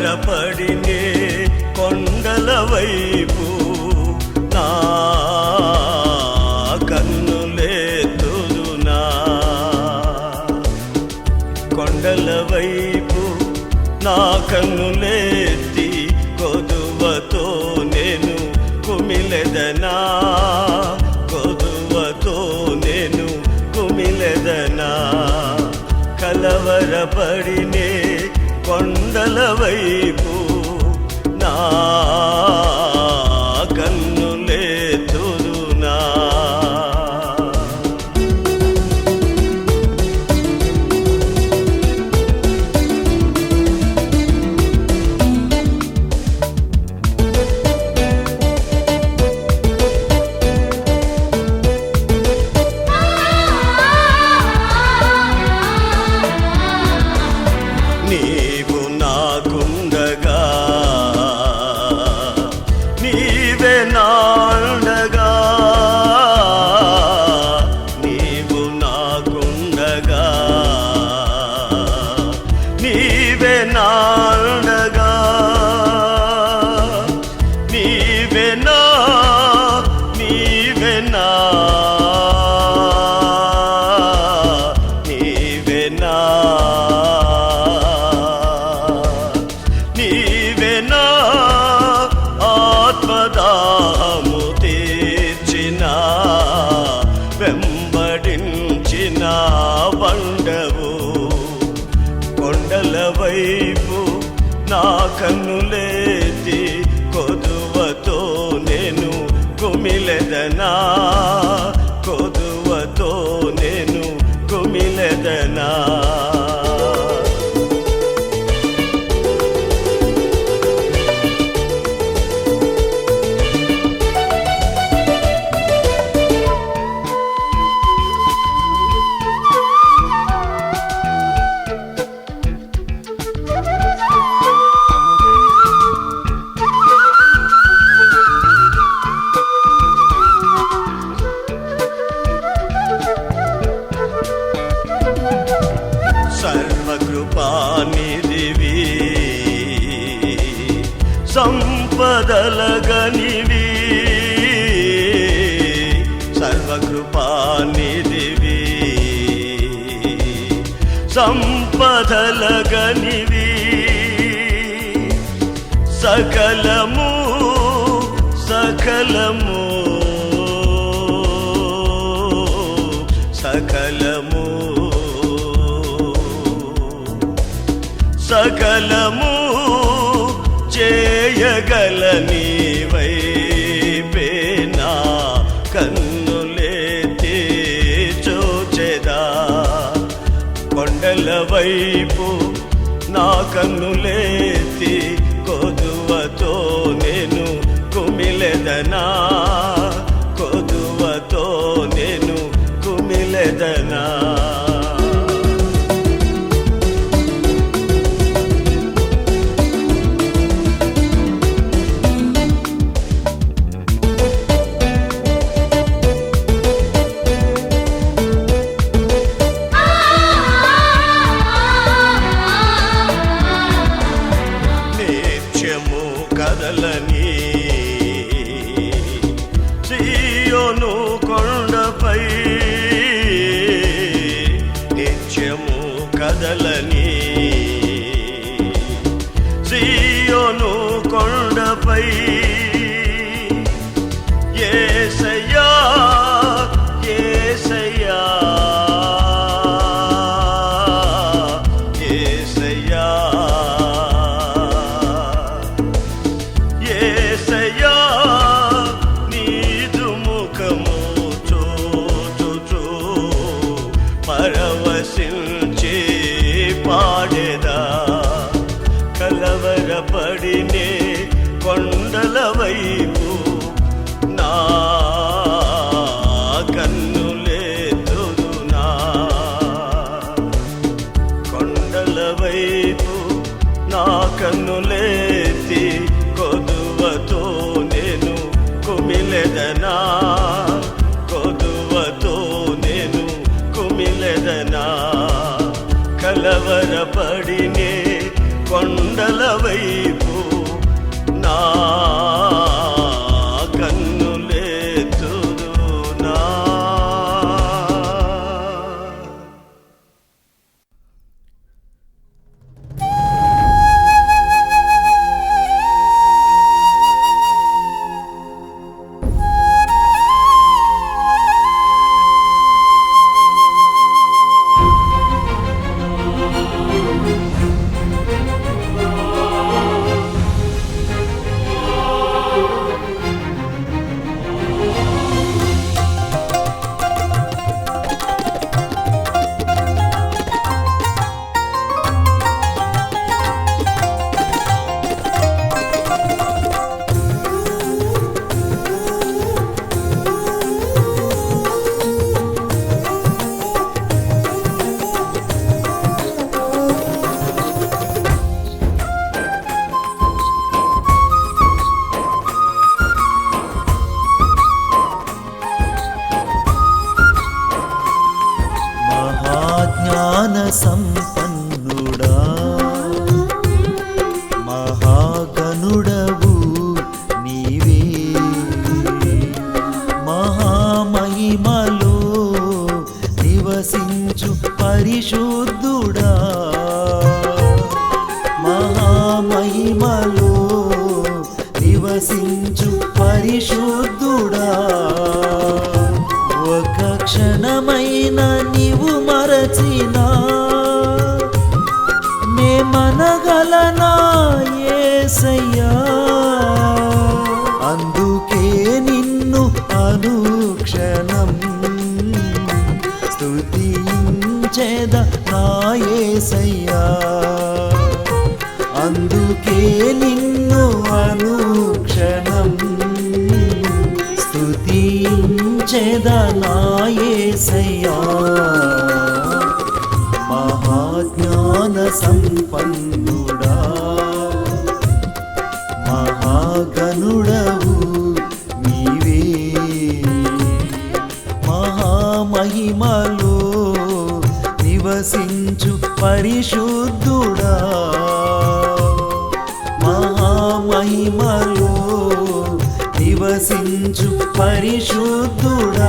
త్వరపడినే కొండల వైపు నా కన్నులేతుదునా కొండల వైపు నా కన్నులే அவை కదలగనివి. సర్వకృపానిధివి. సంపదలగనివి. సకలము సకలము. సకలము సకలము. చేయగల నీవైపేనా కన్నులేతే చూచెదా కొండల వైపు నా కన్నులే క్షణమైన నీవు మరచినా. నే మనగలనా ఏసయ్యా. అందుకే నిన్ను అనుక్షణం స్తుతించేద నా యేసయ్యా అందుకే నిన్ను స్తుతించేద నా యేసయ్యా మహాజ్ఞాన సంపన్నుడా. మహాగనుడవు నీవే. మహామహిమలో నివసించు పరిశుద్ధుడా. మహామహిమలో నివసించు పరిశుద్ధుడా.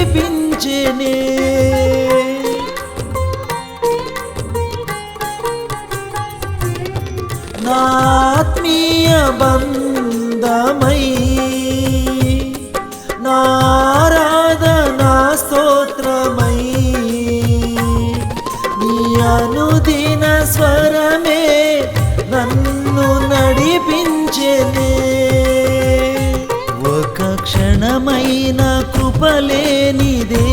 నడిపించెనే నా ఆత్మీయ బంధమై కృపలేనిదే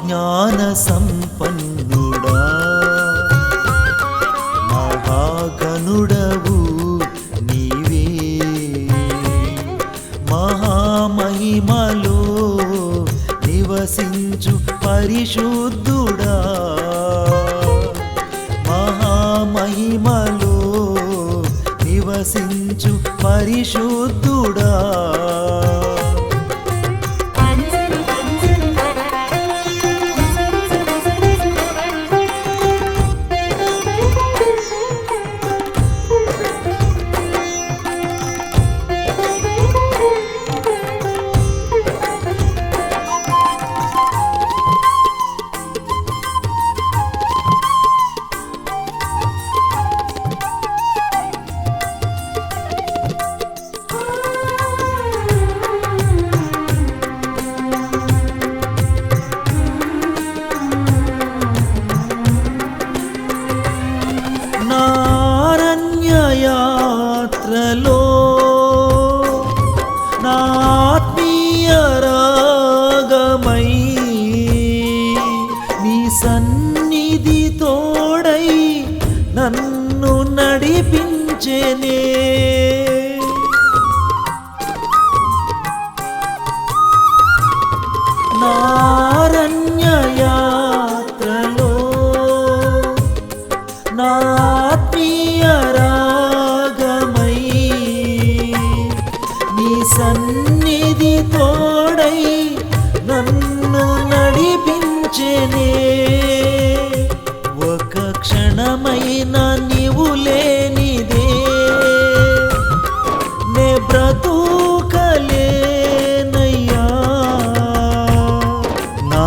జ్ఞాన సంపన్నుడా. మహాగనుడవు నీవే. మహామహిమలో నివసించు పరిశుద్ధ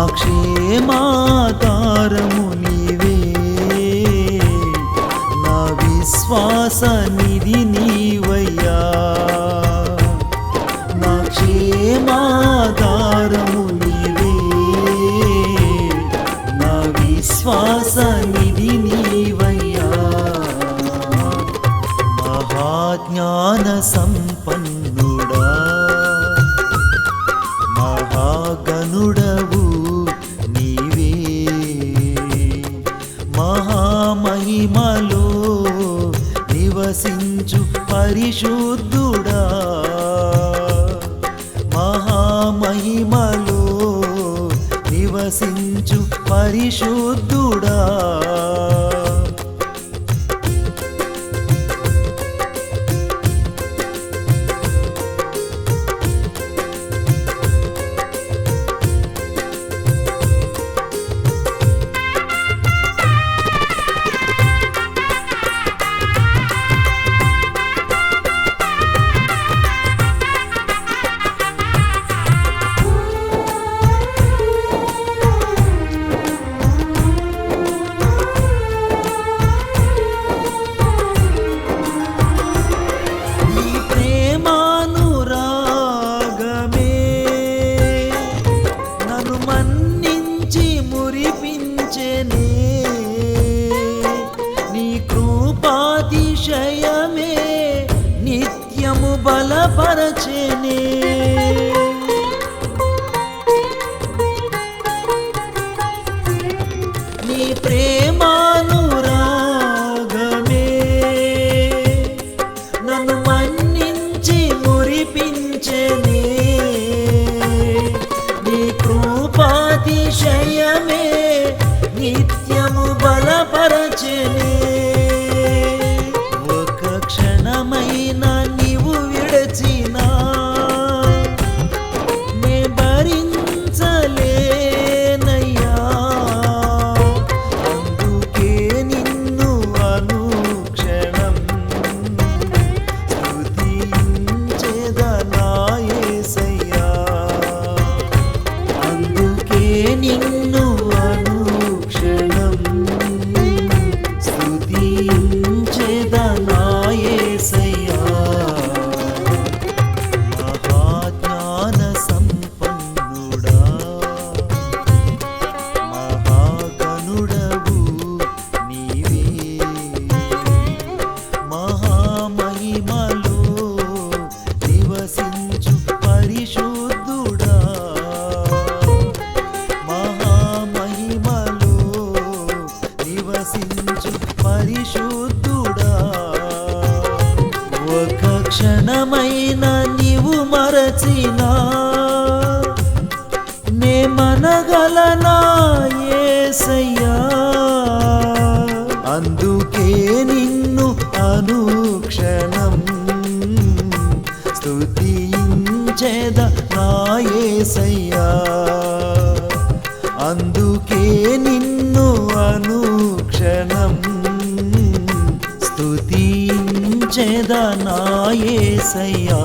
సాక్షి మాతారము నీవే. నా విశ్వాస నిధి మహిమలో నివసించు పరిశుద్ధుడా. మహామహిమలో నివసించు పరిశుద్ధుడా. నీ నీ కృపాతిశయమే నిత్యము బలపరచెనే. చేసినా. మేమనగలనా ఏసయ్యా. అందుకే నిన్ను అనుక్షణం స్తుతించేద నా ఏసయ్యా. అందుకే నిన్ను అనుక్షణం స్తుతించేద నా ఏసయ్యా.